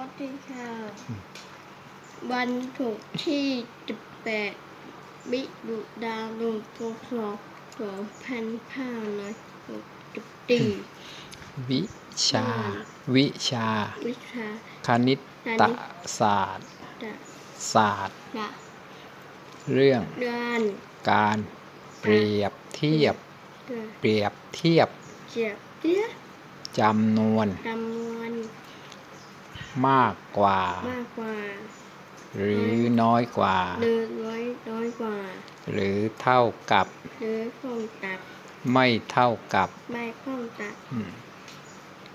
วัสดีค่ะวันศุกร์ที่18มิถุนายนพศ2564วิชา วิชา วิชา คณิตคณิตตศาสตร์จะศาสตร์ละเรื่องเดือนการเปรียบเทียบเดือนเปรียบเทียบเจียบเตี้ยจำนวนจำนวน มากกว่า มากกว่า หรือน้อยกว่า หรือน้อยน้อยกว่า หรือเท่ากับ หรือข้องตัดไม่เท่ากับ ไม่ข้องตัดอืม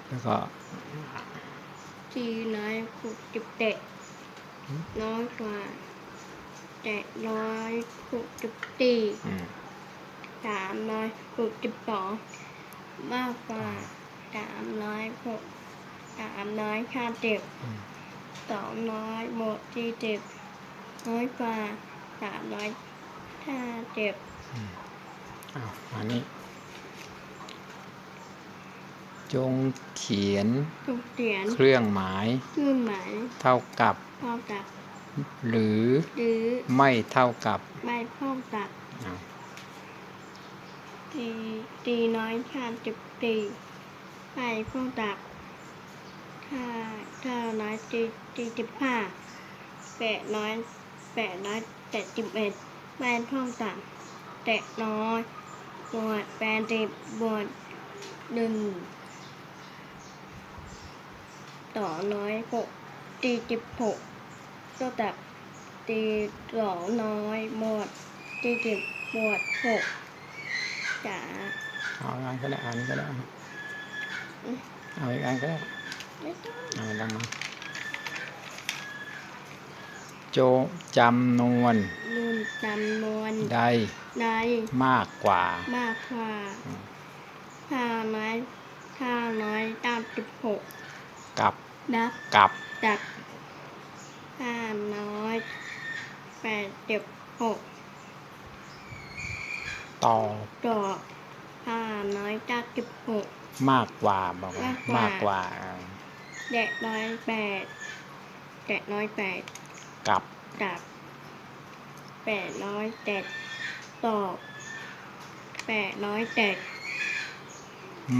แล้วก็ที่น้อยหกสิบเจ็ดน้อยกว่าเจ็ดร้อยหกสิบสี่อืมสามร้อยหกสิบสองมากกว่าสามร้อยหก สามร้อยห้าสิบอืมสองร้อยหมดสี่สิบน้อยกว่าสามร้อยห้าสิบอ้าวมานี่จงเขียนทุกเสียน เครื่องหมาย เครื่องหมาย เท่ากับ เท่ากับ หรือ หรือ ไม่เท่ากับ ไม่เท่ากับอ้าวตีตีน้อยห้าสิบตีไม่เท่ากับ ถ้าถ้าน้อยตีตีสิบห้าแปดน้อยแปดน้อยแปดสิบเอ็ดไม่เท่ากับแตะน้อยบวกแปดสิบบวกหนึ่งต่อน้อยหกตีสิบหกเท่ากับตีสองน้อยหมดตีสิบบวกหกจ๋าเอาอีกอันก็ได้อันนี้ก็ได้อืมเอาอีกอันก็ได้ ไม่ต้องเอาดังมาโจจำนวนนุ่นจำนวนใดในมากกว่ามากกว่าอืมห้าน้อยห้าน้อยเก้าสิบหกกับนับกับจากห้าน้อยแปดสิบหกต่อต่อห้าน้อยเก้าสิบหกมากกว่าบอกว่ามากกว่า มากกว่าอ่าแดะน้อยแปดแดะน้อยแปดกับจากแปดน้อยเจ็ดต่อแปดน้อยเจ็ด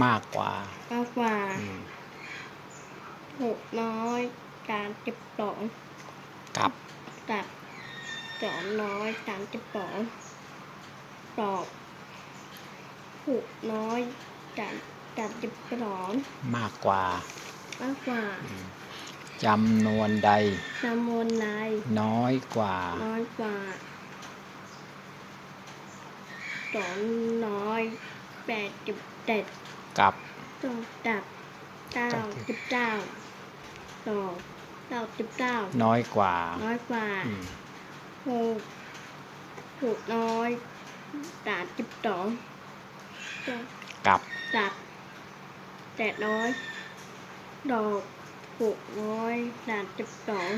มากกว่ามากกว่าอืมหกน้อยการสิบสองกับกับสองน้อยสามสิบสองตอบหกน้อยสามสามสิบสองมากกว่า มากกว่าอืมจำนวนใดจำนวนลายน้อยกว่า น้อยกว่าสองน้อยแปดสิบเจ็ดกับต้องจับเก้าสิบเก้าต่อเก้าสิบเก้าน้อยกว่า น้อยกว่าอืมหกหกน้อยสามสิบสองต้องกับจับแปดน้อย ดอกหกน้อยสามสิบสอง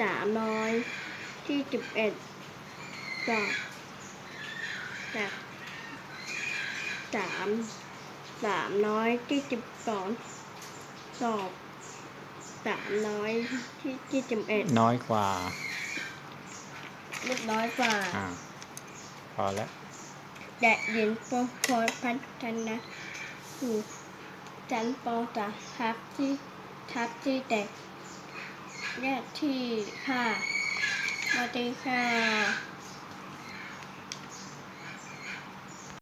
สามน้อยที่สิบเอ็ดดอกจับสามสามน้อยที่สิบสองดอกสามน้อยที่ที่สิบเอ็ดน้อยกว่าเล็กน้อยกว่าอ่าพอแล้วเด็กหญิงปพรพัฒนะ อยู่ชั้นปสามทับที่ทับที่แตกแยกที่ห้าสวัสดีค่ะ